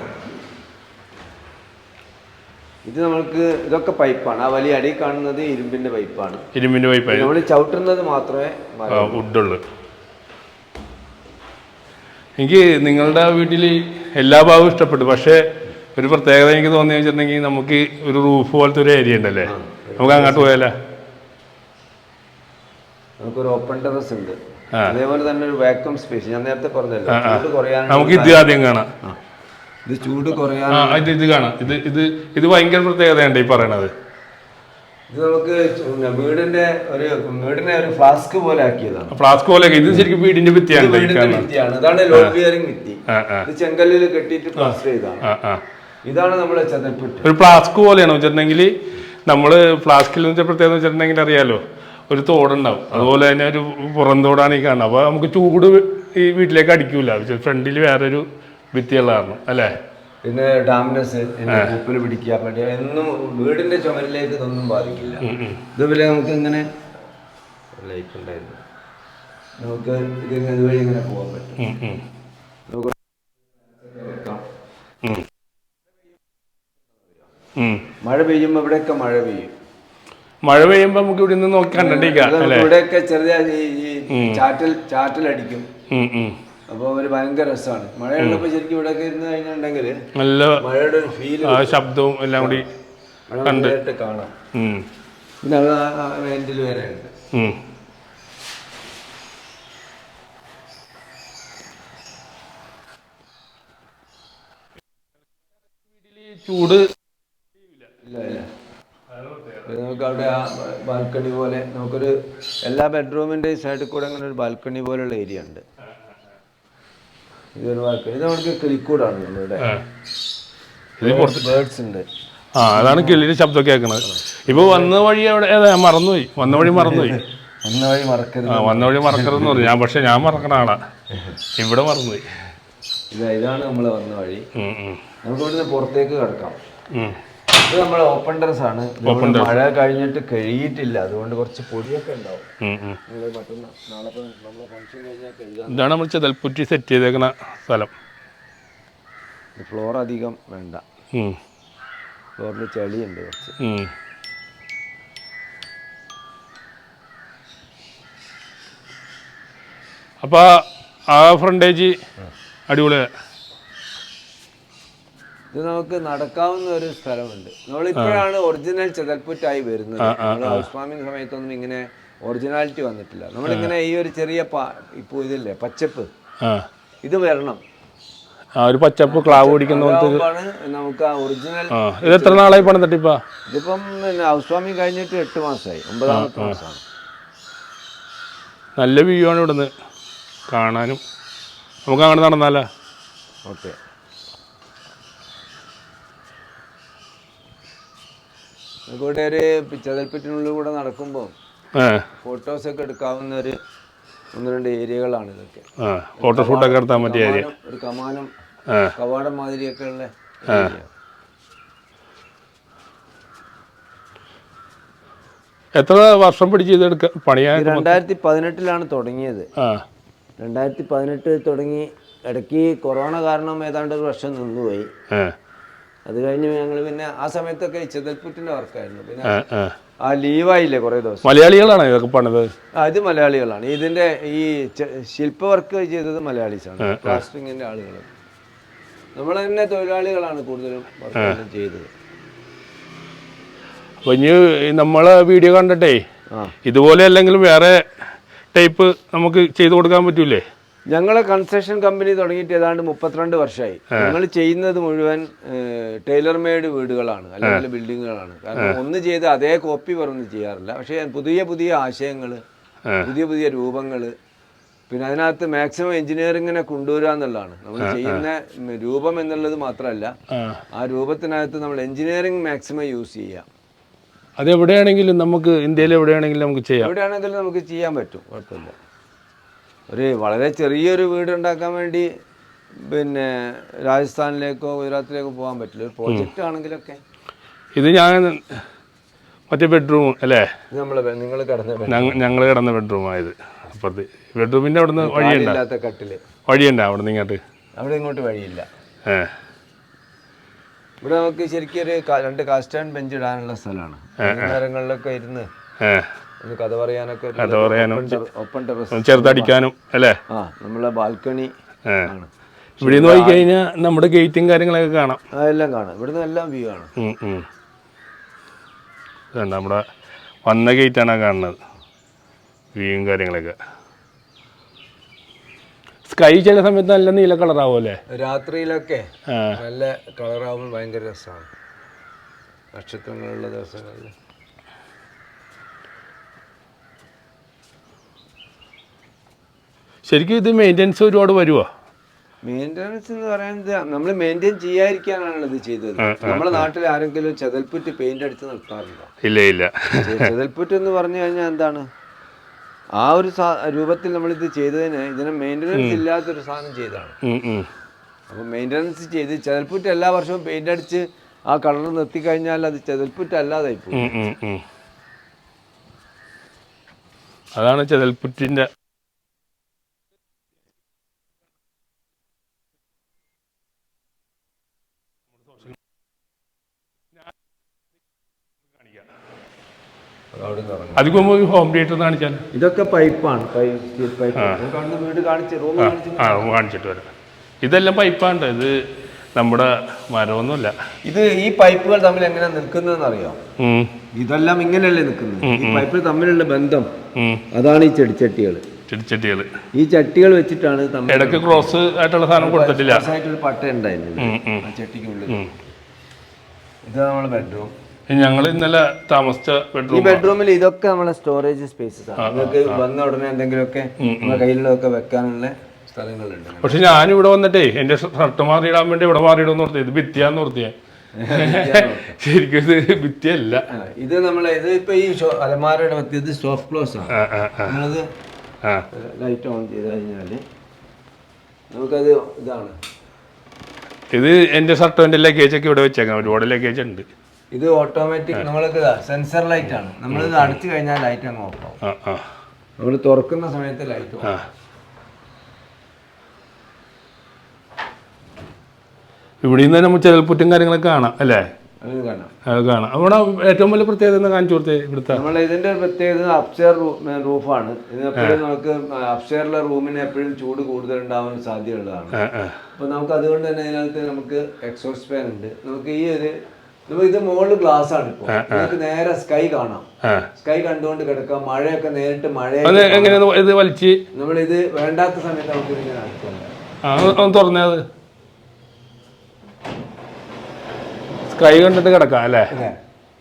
[SPEAKER 2] ഇത് നമ്മൾക്ക് ഇതൊക്കെ പൈപ്പാണ്. ആ വലിയ അടി കാണുന്നത് ഇരുമ്പിന്റെ പൈപ്പാണ്.
[SPEAKER 1] ഇരുമ്പിന്റെ പൈപ്പ്.
[SPEAKER 2] നമ്മൾ ചവിട്ടുന്നത് മാത്രമേ മരം
[SPEAKER 1] വുഡുള്ളു എനിക്ക് നിങ്ങളുടെ വീട്ടിൽ എല്ലാ ഭാഗവും ഇഷ്ടപ്പെട്ടു. പക്ഷേ ഒരു പ്രത്യേകത എനിക്ക് തോന്നി വെച്ചിട്ടുണ്ടെങ്കിൽ നമുക്ക് ഒരു റൂഫ് പോലത്തെ ഒരു ഏരിയ ഉണ്ടല്ലേ? നമുക്ക് അങ്ങോട്ട് പോയാലോ?
[SPEAKER 2] നമുക്കൊരു ഓപ്പൺ ടെറസ് ഉണ്ട്. അതേപോലെ തന്നെ ഒരു വാക്വം സ്പേസ് ഞാൻ നേരത്തെ പറഞ്ഞല്ലോ ചൂട് കുറയാൻ
[SPEAKER 1] നമുക്ക് ഇത് ആദ്യം കാണാം.
[SPEAKER 2] ഇത് ചൂട് കുറയാൻ
[SPEAKER 1] ഇത് ഇത് കാണാം. ഇത് ഇത് ഇത് ഭയങ്കര പ്രത്യേകതയുണ്ട് ഈ പറയണത്.
[SPEAKER 2] ഇത് നമുക്ക് വീടിന്റെ ഒരു വീടിനെ ഒരു ഫ്ലാസ്ക് പോലെ ആക്കിയതാണ്.
[SPEAKER 1] ഫ്ലാസ്ക് പോലെ ഇത് ശരിക്കും വീടിന്റെ ഭിത്തിയാണ്
[SPEAKER 2] ഭിത്തിയാണ്. ഇതാണ് ലോഡ് ബിയറിംഗ് ഭിത്തി. ഇത് ചെങ്കല്ലിൽ കെട്ടിയിട്ട് പ്ലാസ്റ്റർ ചെയ്താണ്. ഇതാണ് നമ്മുടെ ചതപ്പിട്ട്.
[SPEAKER 1] ഒരു ഫ്ലാസ്ക് പോലെയാണ്. വെച്ചിട്ടുണ്ടെങ്കിൽ നമ്മൾ ഫ്ലാസ്കിൽ വെച്ച പ്രത്യേകത വെച്ചിട്ടുണ്ടെങ്കിൽ അറിയാലോ ഒരു തോടുണ്ടാവും. അതുപോലെ തന്നെ ഒരു പുറം തോടാണ് ഈ കാണുന്നത്. അപ്പോൾ നമുക്ക് ചൂട് ഈ വീട്ടിലേക്ക് അടിക്കൂല. ഫ്രണ്ടിൽ വേറൊരു ഭിത്തിയുള്ള കാരണം അല്ലേ?
[SPEAKER 2] പിന്നെ ഡാമിനസ് ഉപ്പിൽ പിടിക്കുക. പറ്റിയ എന്നും വീടിന്റെ ചുമരിലേക്ക് ഇതൊന്നും ബാധിക്കില്ല. ഇതുപോലെ നമുക്ക് ഇങ്ങനെ ലൈഫ് ഉണ്ടായിരുന്നു. നമുക്ക് ഇത് ഇങ്ങനെ ഇതുവഴി ഇങ്ങനെ പോകാൻ പറ്റും.
[SPEAKER 1] ഉം, ഉം.
[SPEAKER 2] നമുക്ക്
[SPEAKER 1] ഉം.
[SPEAKER 2] മഴ പെയ്യുമ്പോൾ ഇവിടെയൊക്കെ മഴ പെയ്യും.
[SPEAKER 1] മഴ പെയ്യുമ്പോൾ നമുക്ക് ഇവിടെ നിന്ന് നോക്കാൻ
[SPEAKER 2] ഇവിടെയൊക്കെ ചെറിയ ഈ ചാറ്റൽ ചാറ്റലടിക്കും.
[SPEAKER 1] ഉം, ഉം.
[SPEAKER 2] അപ്പോൾ ഒരു ഭയങ്കര രസമാണ്. മഴയുള്ളപ്പോൾ ശരിക്കും ഇവിടെയൊക്കെ ഇരുന്ന് കഴിഞ്ഞിട്ടുണ്ടെങ്കിൽ
[SPEAKER 1] നല്ല
[SPEAKER 2] മഴയുടെ ഒരു ഫീൽ
[SPEAKER 1] ആ ശബ്ദവും എല്ലാം കൂടി
[SPEAKER 2] കണ്ടിട്ട് കാണാം. പിന്നെ അത് റേഞ്ചിൽ വരെ ഉണ്ട്.
[SPEAKER 1] ചൂട്.
[SPEAKER 2] ഇല്ല ഇല്ല. നമുക്ക് അവിടെ ആ ബാൽക്കണി പോലെ നമുക്കൊരു എല്ലാ ബെഡ്റൂമിന്റെ സൈഡിൽ കൂടെ അങ്ങനെ ഒരു ബാൽക്കണി പോലുള്ള ഏരിയ ഉണ്ട്. ഇത് നമുക്ക് കിളിക്കൂടാണ്
[SPEAKER 1] ആ. ഇത്
[SPEAKER 2] ബേർഡ്സ് ഉണ്ട്.
[SPEAKER 1] ആ അതാണ് കിളിയുടെ ശബ്ദം കേൾക്കുന്നത്. ഇപ്പൊ വന്ന വഴി അവിടെ ഏതാ ഞാൻ മറന്നുപോയി. വന്ന വഴി മറന്നുപോയി. <laughs>
[SPEAKER 2] വന്ന വഴി മറക്കരുത്.
[SPEAKER 1] ആ വന്ന വഴി മറക്കരുതെന്ന് പറഞ്ഞു. ഞാൻ പക്ഷെ ഞാൻ മറക്കണ ആളാ. ഇവിടെ മറന്നുപോയി.
[SPEAKER 2] ഇത് ഇതാണ് നമ്മൾ വന്ന വഴി. നമുക്ക് ഇവിടുന്ന് പുറത്തേക്ക് കിടക്കാം. ഇത് നമ്മളെ ഓപ്പൺ ടെറസ് ആണ്. ഓപ്പൺ മഴ കഴിഞ്ഞിട്ട് കഴുകിയിട്ടില്ല. അതുകൊണ്ട് കുറച്ച് പൊടിയൊക്കെ ഉണ്ടാവും.
[SPEAKER 1] ഇതാണ് നമ്മൾ ചെതൽപ്പുറ്റി സെറ്റ് ചെയ്തേക്കുന്ന സ്ഥലം.
[SPEAKER 2] ഫ്ലോർ അധികം വേണ്ട. ഫ്ലോറിൽ ചെളിയുണ്ട് കുറച്ച്.
[SPEAKER 1] അപ്പോൾ ആ ഫ്രണ്ടേജ് അടിപൊളിയാണ്
[SPEAKER 2] ഇത് നമുക്ക് നടക്കാവുന്ന ഒരു സ്ഥലമുണ്ട്. നമ്മളിപ്പോഴാണ് ഒറിജിനൽ ചെതൽപ്പുറ്റായി വരുന്നത്. നമ്മൾ ഹൗസ് സമയത്തൊന്നും ഇങ്ങനെ ഒറിജിനാലിറ്റി വന്നിട്ടില്ല. നമ്മളിങ്ങനെ ഈ ഒരു ചെറിയ ഇപ്പോ ഇപ്പൊ ഇതില്ലേ പച്ചപ്പ്. ഇത് വരണം.
[SPEAKER 1] ഒരു പച്ചപ്പ് ക്ലാവ് പിടിക്കുന്ന
[SPEAKER 2] നമുക്ക് ആ ഒറിജിനൽ
[SPEAKER 1] ഇത് എത്ര നാളായി പണിതിട്ടിപ്പാ
[SPEAKER 2] ഇതിപ്പം പിന്നെ ഹൗസ് വാമിംഗ് കഴിഞ്ഞിട്ട് എട്ട് മാസമായി ഒമ്പതാമത്തെ മാസമാണ്
[SPEAKER 1] നല്ല വ്യൂ ആണ് ഇവിടുന്ന് കാണാനും. നമുക്ക് അങ്ങനെ നടന്നാലോ?
[SPEAKER 2] ഓക്കെ. ഇവിടെ ഒരു ചെതൽപ്പറ്റിനുള്ളിൽ കൂടെ നടക്കുമ്പോൾ
[SPEAKER 1] ഫോട്ടോസ്
[SPEAKER 2] ഫോട്ടോസൊക്കെ എടുക്കാവുന്ന ഒരു ഒന്ന് രണ്ട് ഏരിയകളാണ് ഇതൊക്കെ.
[SPEAKER 1] ഫോട്ടോഷൂട്ടൊക്കെ എടുത്താൽ പറ്റിയ ഏരിയ?
[SPEAKER 2] ഒരു കമാനം കവാടം മാതിരിയൊക്കെ ഉള്ള.
[SPEAKER 1] എത്ര വർഷം പിടിച്ച്
[SPEAKER 2] പണിയാ രണ്ടായിരത്തി പതിനെട്ടിലാണ് തുടങ്ങിയത്. രണ്ടായിരത്തി പതിനെട്ട് തുടങ്ങി ഇടയ്ക്ക് കൊറോണ കാരണം ഏതാണ്ട് ഒരു വർഷം നിന്നുപോയി. അത് കഴിഞ്ഞ് ഞങ്ങൾ പിന്നെ ആ സമയത്തൊക്കെ ചെതൽപ്പുറ്റിന്റെ വർക്കായിരുന്നു. പിന്നെ
[SPEAKER 1] ആ
[SPEAKER 2] ലീവായില്ലേ കുറേ ദിവസം.
[SPEAKER 1] മലയാളികളാണ് ഇതൊക്കെ പണിത്?
[SPEAKER 2] അത് മലയാളികളാണ്. ഇതിന്റെ ഈ ശില്പ വർക്ക് ചെയ്തത് മലയാളീസാണ്. പ്ലാസ്റ്ററിങ്ങിന്റെ ആളുകൾ നമ്മൾ തന്നെ തൊഴിലാളികളാണ് കൂടുതലും ചെയ്തത്.
[SPEAKER 1] അപ്പോൾ ഇനി നമ്മളെ വീഡിയോ കണ്ടിട്ടേ ഇതുപോലെ അല്ലെങ്കിലും വേറെ ടൈപ്പ് നമുക്ക് ചെയ്തു കൊടുക്കാൻ പറ്റൂലേ?
[SPEAKER 2] ഞങ്ങളെ കൺസ്ട്രക്ഷൻ കമ്പനി തുടങ്ങിയിട്ട് ഏതാണ്ട് മുപ്പത്തിരണ്ട് വർഷമായി ഞങ്ങൾ ചെയ്യുന്നത് മുഴുവൻ ടൈലർ മെയ്ഡ് വീടുകളാണ് അല്ലെങ്കിൽ ബിൽഡിങ്ങുകളാണ്. കാരണം ഒന്ന് ചെയ്ത് അതേ കോപ്പി പറഞ്ഞ് ചെയ്യാറില്ല. പക്ഷേ പുതിയ പുതിയ ആശയങ്ങൾ പുതിയ പുതിയ രൂപങ്ങൾ പിന്നെ അതിനകത്ത് മാക്സിമം എഞ്ചിനീയറിങ്ങിനെ കൊണ്ടുവരിക എന്നുള്ളതാണ്. നമ്മൾ ചെയ്യുന്ന രൂപം എന്നുള്ളത് മാത്രമല്ല
[SPEAKER 1] ആ.
[SPEAKER 2] ആ രൂപത്തിനകത്ത് നമ്മൾ എഞ്ചിനീയറിങ് മാക്സിമം യൂസ് ചെയ്യാം.
[SPEAKER 1] അത് എവിടെയാണെങ്കിലും നമുക്ക് ഇന്ത്യയിൽ എവിടെയാണെങ്കിലും നമുക്ക് ചെയ്യാം.
[SPEAKER 2] എവിടെയാണെങ്കിലും നമുക്ക് ചെയ്യാൻ പറ്റും കുഴപ്പമില്ല. ഒരു വളരെ ചെറിയൊരു വീട് ഉണ്ടാക്കാൻ വേണ്ടി പിന്നെ രാജസ്ഥാനിലേക്കോ ഗുജറാത്തിലേക്കോ പോകാൻ പറ്റില്ല. ഒരു പ്രോജക്റ്റ് ആണെങ്കിലൊക്കെ.
[SPEAKER 1] ഇത് ഞാൻ മറ്റേ ബെഡ്റൂം അല്ലേ?
[SPEAKER 2] നമ്മൾ നിങ്ങൾ കിടന്ന
[SPEAKER 1] ഞങ്ങൾ കിടന്ന ബെഡ്റൂമായത് അപ്പുറത്ത്. ബെഡ്റൂമിന്റെ അവിടുന്ന് വഴിയുണ്ട?
[SPEAKER 2] ഇല്ലാത്ത കട്ടിൽ.
[SPEAKER 1] വഴിയുണ്ട അവിടുന്ന് ഇങ്ങോട്ട്?
[SPEAKER 2] അവിടെ ഇങ്ങോട്ട് വഴിയില്ല. ഇവിടെ നമുക്ക് ശരിക്കും ഒരു രണ്ട് കാസ്റ്റ് ബെഞ്ച് ഇടാനുള്ള സ്ഥലമാണ്. നേരങ്ങളിലൊക്കെ ഇരുന്ന് കഥ പറയാനൊക്കെ
[SPEAKER 1] കഥ പറയാനും
[SPEAKER 2] ഓപ്പൺ ടെറസ്
[SPEAKER 1] ചെറുതടിക്കാനും അല്ലേ?
[SPEAKER 2] ആ നമ്മളെ ബാൽക്കണി ആണ്.
[SPEAKER 1] ഇവിടെ നിന്ന് നോക്കിക്കഴിഞ്ഞാൽ നമ്മുടെ ഗേറ്റും കാര്യങ്ങളൊക്കെ കാണാം.
[SPEAKER 2] അതെല്ലാം കാണാം. ഇവിടുന്ന് എല്ലാം വ്യൂ ആണ്.
[SPEAKER 1] നമ്മുടെ വന്ന ഗേറ്റാണ് കാണുന്നത്. വ്യൂയും കാര്യങ്ങളൊക്കെ. സ്കൈ ചില സമയത്ത് നല്ല നീല കളറാവും അല്ലേ?
[SPEAKER 2] രാത്രിയിലൊക്കെ നല്ല കളർ കളറാവുമ്പോൾ ഭയങ്കര രസമാണ് നക്ഷത്രങ്ങളുള്ള ദിവസങ്ങളിൽ
[SPEAKER 1] ശരിക്കും ഇത് മെയിന്റെനൻസ് ഒരുപാട് വരുവാ?
[SPEAKER 2] മെയിന്റനൻസ് എന്ന് പറയുന്നത് നമ്മൾ മെയിന്റെയിൻ ചെയ്യാതിരിക്കാനാണ് ഇത് ചെയ്തത്. നമ്മുടെ നാട്ടിൽ ആരെങ്കിലും ചെതൽപ്പുറ്റ് പെയിന്റ് അടിച്ച് നിർത്താറുണ്ടോ?
[SPEAKER 1] ഇല്ല ഇല്ല.
[SPEAKER 2] ചെതൽപ്പുറ്റ് എന്ന് പറഞ്ഞു കഴിഞ്ഞാൽ എന്താണ്? ആ ഒരു രൂപത്തിൽ നമ്മൾ ഇത് ചെയ്തതിന് ഇതിന് മെയിന്റനൻസ് ഇല്ലാത്തൊരു സാധനം ചെയ്തതാണ്. അപ്പോൾ മെയിന്റനൻസ് ചെയ്ത് ചെതൽപ്പുറ്റ് എല്ലാ വർഷവും പെയിന്റ് അടിച്ച് ആ കളർ നിർത്തി കഴിഞ്ഞാൽ അത് ചെതൽപ്പുറ്റ് അല്ലാതായി പോകും.
[SPEAKER 1] അതാണ് ചെതൽപ്പുറ്റിന്റെ ഈ ഹോം തിയേറ്റർ കാണിച്ചാൽ
[SPEAKER 2] ഇതൊക്കെ പൈപ്പാണ് പൈപ്പ് പൈപ്പ് കാണുന്ന വീട് കാണിച്ച് റൂം
[SPEAKER 1] ആ കാണിച്ചിട്ട് വരാം. ഇതെല്ലാം പൈപ്പാണ്ട് ഇത് നമ്മുടെ മരമൊന്നുമില്ല.
[SPEAKER 2] ഇത് ഈ പൈപ്പുകൾ തമ്മിൽ എങ്ങനെ നിൽക്കുന്നതെന്ന് അറിയാം ഇതെല്ലാം ഇങ്ങനെയല്ലേ നിൽക്കുന്നത്? ഈ പൈപ്പ് തമ്മിലുള്ള ബന്ധം അതാണ് ഈ ചെടിച്ചട്ടികൾ
[SPEAKER 1] ചെടിച്ചട്ടികൾ.
[SPEAKER 2] ഈ ചട്ടികൾ വെച്ചിട്ടാണ്
[SPEAKER 1] ഇടയ്ക്ക് ക്രോസ് ആയിട്ടുള്ള സാധനം കൊടുത്തിട്ടില്ല.
[SPEAKER 2] പട്ട ഉണ്ടായിരുന്നു. ആ ചട്ടിക്കുള്ളിൽ. ഇത് നമ്മൾ ബെഡ്റൂം
[SPEAKER 1] ഞങ്ങൾ ഇന്നലെ താമസിച്ച
[SPEAKER 2] ഈ
[SPEAKER 1] ബെഡ്റൂം
[SPEAKER 2] ബെഡ്റൂമിൽ ഇതൊക്കെ നമ്മളെ സ്റ്റോറേജ് സ്പേസസ് ആണ്. നിങ്ങൾക്ക് വന്ന ഉടനെ എന്തെങ്കിലുമൊക്കെ നമ്മുടെ കയ്യിലൊക്കെ വെക്കാനുള്ള സ്ഥലങ്ങളുണ്ട്.
[SPEAKER 1] പക്ഷെ ഞാൻ ഇവിടെ വന്നിട്ടേ എന്റെ ഷർട്ട് മാറിയിടാൻ വേണ്ടി ഇവിടെ മാറിയിടുമെന്ന് ഓർത്തി ഇത് ഭിത്തിയാന്ന് ഓർത്തിയ ശരിക്കും ഇത് ഭിത്തിയല്ല.
[SPEAKER 2] ഇത് നമ്മളെ ഇത് ഇപ്പൊ ഈ അലമാരയുടെ മധ്യ ഇത് സോഫ്റ്റ് ക്ലോസ് ആണ്. നമ്മളത് ലൈറ്റ് ഓൺ ചെയ്ത് കഴിഞ്ഞാൽ നമുക്കത് ഇതാണ്.
[SPEAKER 1] ഇത് എന്റെ ഷർട്ടും എന്റെ ലഗേജ് ഒക്കെ ഇവിടെ വെച്ചേക്കാം. ഒരുപാട് ലഗേജ് ഉണ്ട്.
[SPEAKER 2] ഇത് ഓട്ടോമാറ്റിക് നമ്മൾക്ക് സെൻസർ ലൈറ്റ് ആണ്. നമ്മൾ ഇത് അടച്ചു കഴിഞ്ഞാൽ ലൈറ്റ് അങ്ങ് ഓഫ് ആവും. നമ്മൾ തുറക്കുന്ന സമയത്ത് ലൈറ്റ്
[SPEAKER 1] ഓഫ് ഇവിടെ നിന്ന് നമുക്ക് ചെതൽപ്പുറ്റും കാര്യങ്ങളൊക്കെ കാണാം അല്ലേ?
[SPEAKER 2] കാണാം.
[SPEAKER 1] അവിടെ ഏറ്റവും വലിയ പ്രത്യേകത എന്താ കാണിച്ചു കൊടുത്തേ ഇവിടുത്തെ?
[SPEAKER 2] നമ്മൾ ഇതിന്റെ പ്രത്യേകത അപ്സ്റ്റെയർ റൂഫാണ് ഇത് എപ്പോഴും നമുക്ക് അപ്സ്റ്റെയറിലെ റൂമിന് എപ്പോഴും ചൂട് കൂടുതൽ ഉണ്ടാവാൻ സാധ്യതയുള്ളതാണ് അപ്പൊ നമുക്ക് അതുകൊണ്ട് തന്നെ ഇതിനകത്ത് നമുക്ക് എക്സോസ്റ്റ് ഫാൻ ഉണ്ട്. നമുക്ക് ഈ ഒരു ഇത് മുകളിൽ ഗ്ലാസ് ആണ് ഇപ്പൊ. നമുക്ക് നേരെ സ്കൈ കാണാം. സ്കൈ കണ്ടുകൊണ്ട് കിടക്കാം. മഴയൊക്കെ നേരിട്ട് മഴ
[SPEAKER 1] എങ്ങനെ ഇത് വലിച്ച്?
[SPEAKER 2] നമ്മൾ ഇത് വേണ്ടാത്ത സമയത്ത് നമുക്ക് ഇങ്ങനെ
[SPEAKER 1] തുറന്നേ അത്. സ്കൈ കണ്ടിട്ട് കിടക്കാം അല്ലേ?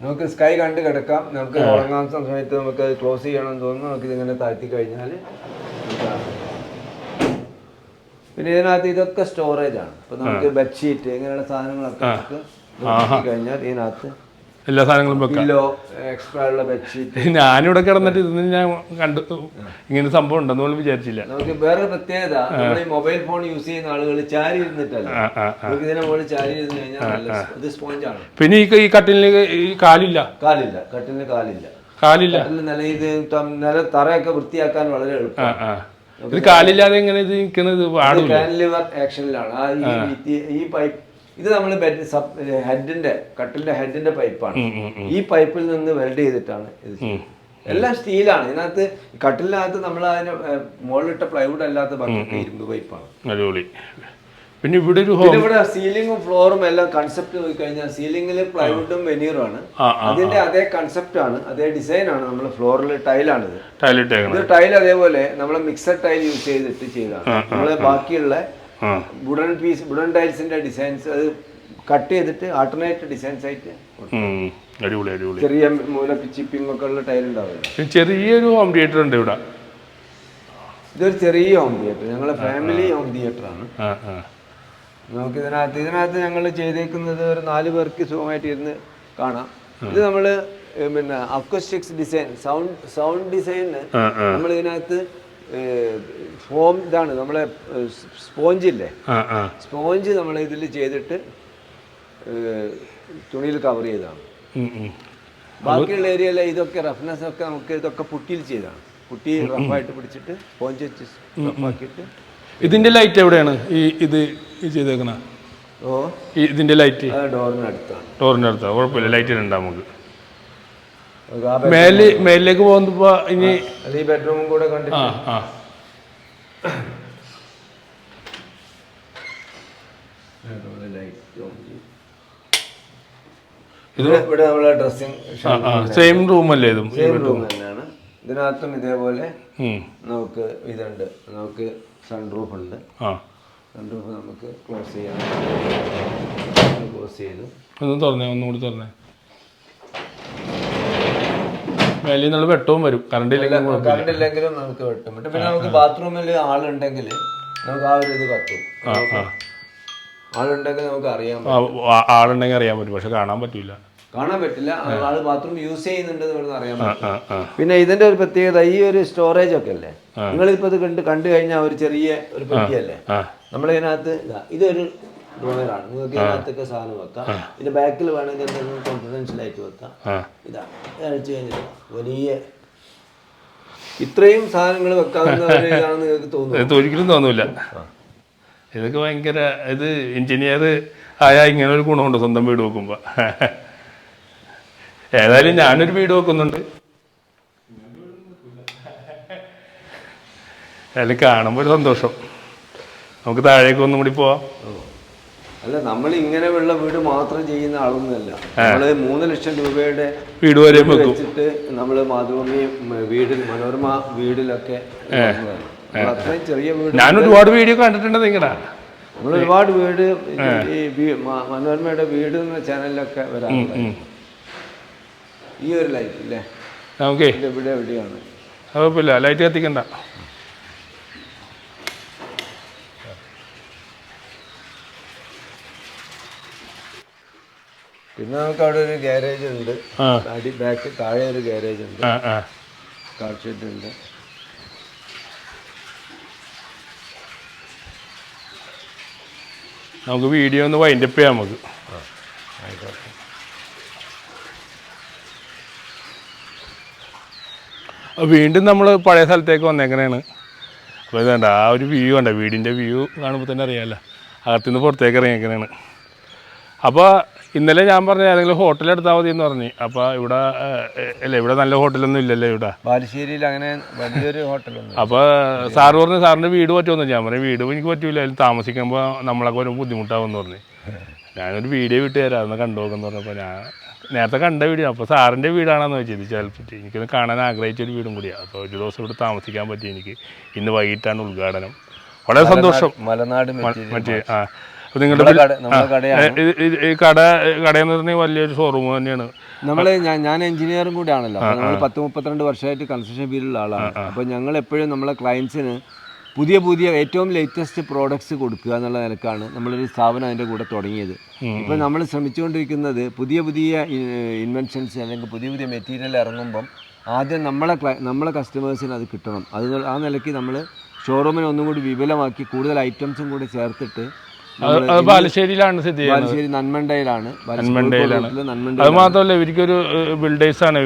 [SPEAKER 2] നമുക്ക് സ്കൈ കണ്ട് കിടക്കാം. നമുക്ക് ഉറങ്ങാൻ സമയത്ത് നമുക്ക് ക്ലോസ് ചെയ്യണം തോന്നുന്നു. നമുക്ക് ഇതിങ്ങനെ താഴ്ത്തി കഴിഞ്ഞാൽ പിന്നെ ഇതിനകത്ത് ഇതൊക്കെ സ്റ്റോറേജ് ആണ്. ഇപ്പൊ നമുക്ക് ബെഡ്ഷീറ്റ് ഇങ്ങനെയുള്ള സാധനങ്ങളൊക്കെ നമുക്ക് കഴിഞ്ഞാൽ ഇതിനകത്ത്
[SPEAKER 1] എല്ലാ സാധനങ്ങളും വെക്കാം.
[SPEAKER 2] എക്സ്ട്രാ ഉള്ള ബെഡ്ഷീറ്റ്
[SPEAKER 1] ഞാനിവിടെ കിടന്നിട്ട് ഇരുന്ന് ഞാൻ കണ്ടു. ഇങ്ങനെ സംഭവം ഉണ്ടെന്ന് പോലും വിചാരിച്ചില്ല.
[SPEAKER 2] നമുക്ക് വേറെ പ്രത്യേകത നമ്മൾ ഈ മൊബൈൽ ഫോൺ യൂസ് ചെയ്യുന്ന ആളുകൾ ചാരി ഇരുന്നിട്ടല്ല. നമുക്ക് ഇതിനെ മുകളിൽ ചാരി ഇരുന്ന് കഴിഞ്ഞാൽ ഇത് സ്പോഞ്ച് ആണ്.
[SPEAKER 1] പിന്നെ ഈ ഈ കട്ടിലിന് ഈ കാലില്ല?
[SPEAKER 2] കാലില്ല. കട്ടിലിന് കാലില്ല.
[SPEAKER 1] കാലില്ല.
[SPEAKER 2] നില ഇത് നില തറയൊക്കെ വൃത്തിയാക്കാൻ വളരെ എളുപ്പം
[SPEAKER 1] ഇത് കാലില്ലാതെ ഇങ്ങനെ ഇത് നിൽക്കുന്നത്?
[SPEAKER 2] ആക്ഷനിലാണ് ഈ പൈപ്പ് ഇത് നമ്മൾ ബെഡ് സബ് ഹെഡിന്റെ കട്ടിലിന്റെ ഹെഡിന്റെ പൈപ്പാണ്. ഈ പൈപ്പിൽ നിന്ന് വെൽഡ് ചെയ്തിട്ടാണ് ഇത് എല്ലാം സ്റ്റീലാണ്. ഇതിനകത്ത് കട്ടിലിനകത്ത് നമ്മൾ അതിന് മുകളിലിട്ട പ്ലൈവുഡ് അല്ലാത്ത ബാക്കി ഇരുമ്പ് പൈപ്പാണ്
[SPEAKER 1] അടിപൊളി. പിന്നെ ഇവിടെ ഒരു
[SPEAKER 2] ഇവിടെ സീലിംഗും ഫ്ലോറും എല്ലാം കൺസെപ്റ്റ് നോക്കി കഴിഞ്ഞാൽ സീലിംഗിൽ പ്ലൈവുഡും വെനീറും ആണ്. അതിന്റെ അതേ കൺസെപ്റ്റ് ആണ്. അതേ ഡിസൈൻ ആണ് നമ്മൾ ഫ്ലോറിൽ
[SPEAKER 1] ടൈലാണ്
[SPEAKER 2] ഇത്. ടൈൽ അതേപോലെ നമ്മൾ മിക്സഡ് ടൈൽ യൂസ് ചെയ്തിട്ട് ചെയ്തതാണ്. നമ്മൾ ബാക്കിയുള്ള വുഡൻ പീസ് വുഡൻ ടൈൽസിന്റെ ഡിസൈൻസ് അത് കട്ട് ചെയ്തിട്ട് ആൾട്ടർനേറ്റ് ഡിസൈൻസ് ആയിട്ട്.
[SPEAKER 1] അടിപൊളി അടിപൊളി.
[SPEAKER 2] ചെറിയ മൂല പിച്ചിപ്പിംഗ് ഒക്കെ ഉള്ള ടൈൽ ഉണ്ടാവില്ല?
[SPEAKER 1] പിന്നെ ചെറിയൊരു ഹോം തിയേറ്റർ ഉണ്ട് ഇവിടെ.
[SPEAKER 2] ഇതൊരു ചെറിയ ഹോം തിയേറ്റർ ഞങ്ങളെ ഫാമിലി ഹോം തിയേറ്റർ ആണ്. നമുക്ക് ഇതിനകത്ത് ഇതിനകത്ത് ഞങ്ങൾ ചെയ്തേക്കുന്നത് ഒരു നാല് പേർക്ക് സുഖമായിട്ട് ഇരുന്ന് കാണാം. ഇത് നമ്മൾ പിന്നെ അക്വസ്റ്റിക്സ് ഡിസൈൻ സൗണ്ട് സൗണ്ട്
[SPEAKER 1] ആ
[SPEAKER 2] നമ്മൾ ഇതിനകത്ത് ഫോം ഇതാണ് നമ്മളെ സ്പോഞ്ച് ഇല്ലേ?
[SPEAKER 1] ആ ആ.
[SPEAKER 2] സ്പോഞ്ച് നമ്മൾ ഇതിൽ ചെയ്തിട്ട് തുണിയിൽ കവർ
[SPEAKER 1] ഉം.
[SPEAKER 2] ബാക്കിയുള്ള ഏരിയയിലെ ഇതൊക്കെ റഫ്നെസ് ഒക്കെ നമുക്ക് ഇതൊക്കെ പുട്ടിയിൽ ചെയ്താണ് പുട്ടി റഫായിട്ട് പിടിച്ചിട്ട് സ്പോഞ്ച് വെച്ച് റഫാക്കിയിട്ട്.
[SPEAKER 1] ഇതിന്റെ ലൈറ്റ് എവിടെയാണ്? ഈ ഇത് ചെയ്തേക്കണ?
[SPEAKER 2] ഓ?
[SPEAKER 1] ഇതിന്റെ ലൈറ്റ്?
[SPEAKER 2] ഡോറിന്റെ ഡോറിനടുത്താണ്.
[SPEAKER 1] ഡോറിന്റെ അടുത്താ. കുഴപ്പമില്ല ലൈറ്റ് ഇടണ്ട നമുക്ക്. മേൽ മേലിലേക്ക് പോകുമ്പോ ഇനി
[SPEAKER 2] ഈ ബെഡ്റൂമും കൂടെ കണ്ടിട്ട്
[SPEAKER 1] ആ ആ.
[SPEAKER 2] ഇത് ഇവിടെ നമ്മളെ
[SPEAKER 1] ആ സെയിം റൂമല്ലേ ഇതും?
[SPEAKER 2] റൂം തന്നെയാണ്. ഇതിനകത്തും ഇതേപോലെ. നമുക്ക് ഇതുണ്ട്. നമുക്ക് സൺറൂഫ് ഉണ്ട്. സൺറൂഫ് നമുക്ക് ക്ലോസ് ചെയ്യാം. ക്ലോസ് ചെയ്തു.
[SPEAKER 1] ഒന്ന് തുറന്നേ ഒന്നുകൂടി തുറന്നേ. മേലിൽ നിന്നുള്ള വെട്ടവും വരും. കറണ്ട് ഇല്ലെങ്കിൽ
[SPEAKER 2] കറണ്ട് ഇല്ലെങ്കിലും നമുക്ക് വെട്ടും. വെട്ടും പിന്നെ നമുക്ക് ബാത്റൂമിൽ ആളുണ്ടെങ്കിൽ നമുക്ക് ആ ഒരു ഇത് കത്തും. ആളുണ്ടെങ്കിൽ നമുക്ക് അറിയാം
[SPEAKER 1] ആളുണ്ടെങ്കിൽ അറിയാൻ പറ്റും. പക്ഷെ കാണാൻ പറ്റൂല.
[SPEAKER 2] കാണാൻ പറ്റില്ല. ആൾ ബാത്റൂം യൂസ് ചെയ്യുന്നുണ്ട് അറിയാൻ പറ്റും പിന്നെ ഇതിന്റെ ഒരു പ്രത്യേകത ഈ ഒരു സ്റ്റോറേജ് ഒക്കെ അല്ലേ? നിങ്ങളിപ്പോ ഇത് കണ്ട് കണ്ടു കഴിഞ്ഞാൽ ഒരു ചെറിയ ഒരു പെട്ടിയല്ലേ? നമ്മളിതിനകത്ത് ഇതാ ഇതൊരു ഡ്രോയറാണ് നിങ്ങൾക്ക് ഇതിനകത്തൊക്കെ സാധനം വെക്കാം. ഇതിന്റെ ബാക്കിൽ വേണമെങ്കിൽ എന്തെങ്കിലും കോൺഫിഡൻഷ്യൽ ആയിട്ട് വെക്കാം ഇതാ അഴിച്ചു കഴിഞ്ഞാൽ വലിയ ഇത്രയും സാധനങ്ങൾ വെക്കാവുന്ന ഒരു ഇതാണെന്ന് നിങ്ങൾക്ക് തോന്നുന്നു.
[SPEAKER 1] ഒരിക്കലും തോന്നൂല. ഇതൊക്കെ ഭയങ്കര ഇത് എഞ്ചിനീയർ ആയ ഇങ്ങനെ ഒരു ഗുണമുണ്ട് സ്വന്തം വീട് വെക്കുമ്പോൾ ഏതായാലും ഞാനൊരു വീട് വെക്കുന്നുണ്ട്. അതിൽ കാണുമ്പോൾ ഒരു സന്തോഷം. നമുക്ക് താഴേക്ക് ഒന്നും കൂടി പോവാം.
[SPEAKER 2] അല്ല നമ്മൾ ഇങ്ങനെ വെള്ള വീട് മാത്രം ചെയ്യുന്ന ആളൊന്നുമല്ല. നമ്മൾ മൂന്ന് ലക്ഷം രൂപയുടെ
[SPEAKER 1] വീട് വരെ
[SPEAKER 2] വെച്ചിട്ട് നമ്മൾ മാതൃഭൂമി വീടിൽ മനോരമ വീടിലൊക്കെ നമ്മൾ അത്രയും ചെറിയ വീട്
[SPEAKER 1] ഞാൻ ഒരുപാട് വീഡിയോ കണ്ടിട്ടുണ്ട് നിങ്ങളുടെ
[SPEAKER 2] നമ്മൾ ഒരുപാട് വീട് ഈ മനോരമയുടെ വീട് എന്ന ചാനലിലൊക്കെ വരാറുണ്ട്. ഈ ഒരു ലൈറ്റ് അല്ലേ
[SPEAKER 1] നമുക്കേ
[SPEAKER 2] ഇവിടെ എവിടെയാണ്?
[SPEAKER 1] കുഴപ്പമില്ല. ലൈറ്റ് കത്തിക്കണ്ട.
[SPEAKER 2] പിന്നെ നമുക്ക് അവിടെ ഒരു ഗ്യാരേജ് ഉണ്ട്. അടി ബാക്ക് താഴെ ഒരു ഗ്യാരേജ് ഉണ്ട്. കാർ ഷെഡ് ഉണ്ട്.
[SPEAKER 1] നമുക്ക് വീഡിയോ ഒന്ന് വൈൻഡപ്പ് ചെയ്യാം നമുക്ക്. വീണ്ടും നമ്മൾ പഴയ സ്ഥലത്തേക്ക് വന്നേക്കണേണ്. അപ്പോൾ ഇതേണ്ട ആ ഒരു വ്യൂ ഉണ്ട് വീടിന്റെ വ്യൂ കാണുമ്പോൾ തന്നെ അറിയാമല്ലോ അകത്തുനിന്ന് പുറത്തേക്ക് ഇറങ്ങിയേക്കണേണ്. അപ്പോൾ ഇന്നലെ ഞാൻ പറഞ്ഞ ഏതെങ്കിലും ഹോട്ടൽ എടുത്താൽ മതി എന്ന് പറഞ്ഞു. അപ്പോൾ ഇവിടെ അല്ല ഇവിടെ നല്ല ഹോട്ടലൊന്നും ഇല്ലല്ലോ ഇവിടെ.
[SPEAKER 2] ബാലുശ്ശേരിയിൽ അങ്ങനെ വലിയൊരു ഹോട്ടലൊന്നും
[SPEAKER 1] അപ്പോൾ സാറ് പറഞ്ഞു സാറിന്റെ വീട് പറ്റുമെന്ന്. ഞാൻ പറഞ്ഞു വീട് എനിക്ക് പറ്റൂല. അതിൽ താമസിക്കുമ്പോൾ നമ്മളൊക്കെ ഒരു ബുദ്ധിമുട്ടാവുമെന്ന് പറഞ്ഞു. ഞാനൊരു വീഡിയോ വിട്ട് തരാം അതൊന്ന് കണ്ടു നോക്കെന്ന് പറഞ്ഞപ്പോൾ ഞാൻ നേരത്തെ കണ്ട വീഡിയോ അപ്പോൾ സാറിന്റെ വീടാണെന്ന് വെച്ചത് ചിലപ്പോൾ എനിക്കൊന്ന് കാണാൻ ആഗ്രഹിച്ച ഒരു വീടും കൂടിയാണ് അപ്പോൾ ഒരു ദിവസം ഇവിടെ താമസിക്കാൻ പറ്റി എനിക്ക്. ഇന്ന് വൈകിട്ടാണ് ഉദ്ഘാടനം. വളരെ സന്തോഷം.
[SPEAKER 2] മലനാട്
[SPEAKER 1] മറ്റേ ആ നിങ്ങളുടെ ഈ കട കടയെന്ന് പറഞ്ഞാൽ വലിയൊരു ഷോറൂം തന്നെയാണ്.
[SPEAKER 2] നമ്മൾ ഞാൻ എഞ്ചിനീയറും കൂടിയാണല്ലോ. നമ്മൾ പത്ത് മുപ്പത്തിരണ്ട് വർഷമായിട്ട് കൺസ്ട്രക്ഷൻ ഫീൽഡിലുള്ള ആളാണ്. അപ്പോൾ ഞങ്ങൾ എപ്പോഴും നമ്മളെ ക്ലയൻസിന് പുതിയ പുതിയ ഏറ്റവും ലേറ്റസ്റ്റ് പ്രോഡക്ട്സ് കൊടുക്കുക എന്നുള്ള നിലക്കാണ് നമ്മളൊരു സ്ഥാപനം അതിന്റെ കൂടെ തുടങ്ങിയത്. ഇപ്പോൾ നമ്മൾ ശ്രമിച്ചുകൊണ്ടിരിക്കുന്നത് പുതിയ പുതിയ ഇൻവെൻഷൻസ് അല്ലെങ്കിൽ പുതിയ പുതിയ മെറ്റീരിയൽ ഇറങ്ങുമ്പം ആദ്യം നമ്മളെ നമ്മളെ കസ്റ്റമേഴ്സിന് അത് കിട്ടണം. അത് ആ നിലയ്ക്ക് നമ്മൾ ഷോറൂമിനെ ഒന്നും കൂടി വിപുലമാക്കി കൂടുതൽ ഐറ്റംസും കൂടി ചേർത്തിട്ട്
[SPEAKER 1] അത് ബാലുശ്ശേരിയിലാണ് സ്ഥിതി ചെയ്യുന്നത്.
[SPEAKER 2] ബാലുശ്ശേരി നന്മണ്ടയിലാണ്.
[SPEAKER 1] നന്മണ്ടയിലാണ്.
[SPEAKER 2] നന്മണ്ട
[SPEAKER 1] അത് മാത്രമല്ല ഇവർക്കൊരു ബിൽഡേഴ്സ് ആണ്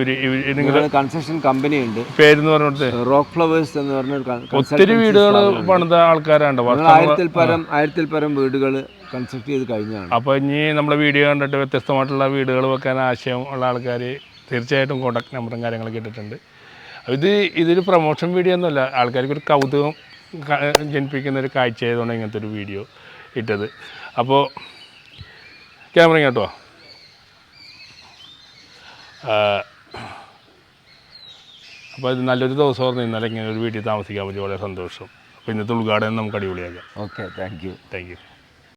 [SPEAKER 1] നിങ്ങൾ
[SPEAKER 2] കൺസ്ട്രക്ഷൻ കമ്പനി ഉണ്ട്.
[SPEAKER 1] പേരെന്ന് പറഞ്ഞിട്ട്.
[SPEAKER 2] റോക്ക് ഫ്ലവേഴ്സ് എന്ന് പറഞ്ഞ
[SPEAKER 1] ഒത്തിരി വീടുകൾ പണിത ആൾക്കാരാണ്.
[SPEAKER 2] ആയിരത്തിൽ പരം ആയിരത്തിൽ പരം വീടുകൾ കൺസ്ട്രക്ട് ചെയ്ത് കഴിഞ്ഞാണ്.
[SPEAKER 1] അപ്പോൾ ഇനി നമ്മുടെ വീഡിയോ കണ്ടിട്ട് വ്യത്യസ്തമായിട്ടുള്ള വീടുകൾ വെക്കാൻ ആശയം ഉള്ള ആൾക്കാർ തീർച്ചയായിട്ടും കോൺടാക്ട് നമ്പറും കാര്യങ്ങളൊക്കെ ഇട്ടിട്ടുണ്ട്. ഇത് ഇതൊരു പ്രൊമോഷൻ വീഡിയോ ഒന്നുമല്ല. ആൾക്കാർക്ക് ഒരു കൗതുകം ജനിപ്പിക്കുന്ന ഒരു കാഴ്ച ആയതുകൊണ്ട് ഇങ്ങനത്തെ ഒരു വീഡിയോ ഇട്ടത്. അപ്പോൾ ക്യാമറ കേട്ടോ അപ്പോൾ ഇത് നല്ലൊരു ദിവസം ദിവസമായിരുന്നു ഇന്നലെ ഇങ്ങനെ ഒരു വീട്ടിൽ താമസിക്കാൻ പറ്റി വളരെ സന്തോഷം. അപ്പോൾ ഇന്നത്തെ ഉദ്ഘാടനം നമുക്ക് അടിപൊളിയാക്കാം.
[SPEAKER 2] Okay thank you
[SPEAKER 1] thank you